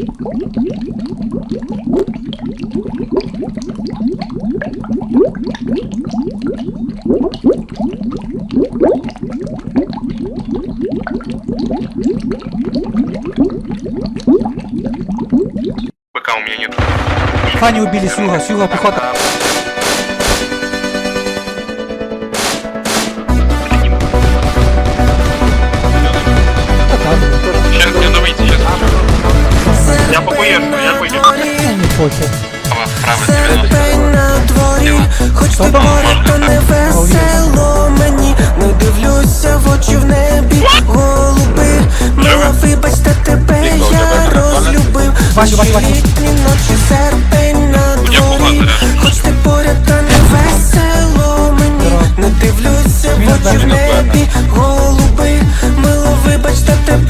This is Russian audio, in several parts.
ПК у меня нет. Фані убили с юга, с юга пехота. День на дворі, хоч ти поряд, то не весело мені. Не дивлюся в очі в небі, голуби Мила, вибачте, тебе я розлюбив. Бачу. Літні ночі, серпень на дворі. Хоч ти поряд, то не весело мені. Не дивлюся в очі в небі, голуби Мила, вибачте, тебе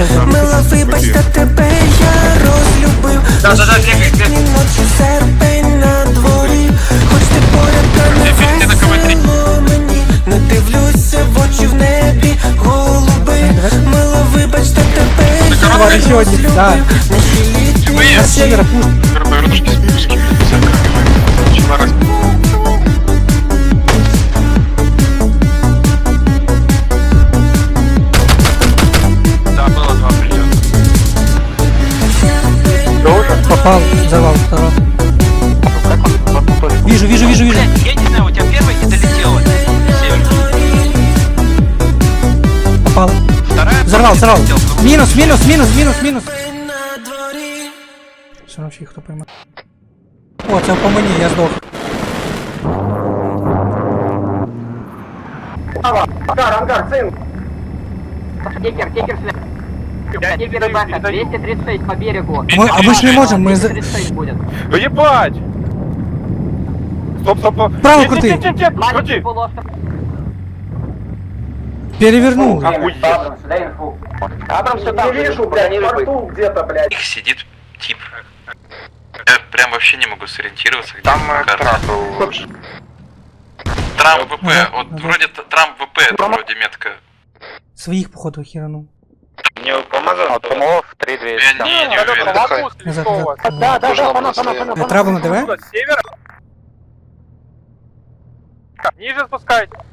Мила, вибачте, тебе я розлюбив Літні ночі, серпень на дворі Хоч ти поряд, та не весело мені Не дивлюся в очі в небі, голуби Мила, вибачте, тебе я розлюбив Наші літні на попал, завал второго. Вижу, вижу, вижу, вижу. Я не знаю, у тебя первый не долетела. Попал. Вторая. Взорвал, взорвал. Минус, минус, минус, минус, минус. Все вообще кто поймет. О, це по мені, я здох. Ангар, ангар, син. Текер, текер, сля. 5 Кирибаха, 236 по берегу. Мы, а мы ж не можем, мы... за- 236. Ебать! Стоп, стоп, стоп. Право крути. Крути. полуостров. Перевернул. Охуеть. Абрамс, дай инфу. Абрамс все там. Не вижу, блядь, в где-то, блядь. Их сидит тип. Я прям вообще не могу сориентироваться. Где Там э, карта. Трамп ВП. Вот вроде т- Трамп ВП, это вроде метка. Своих, походу, херанул. Не помогал. Помог 3 Я не, не уверен. Да, да, да, пана, пана, пана, на ДВ? Ниже спускайте.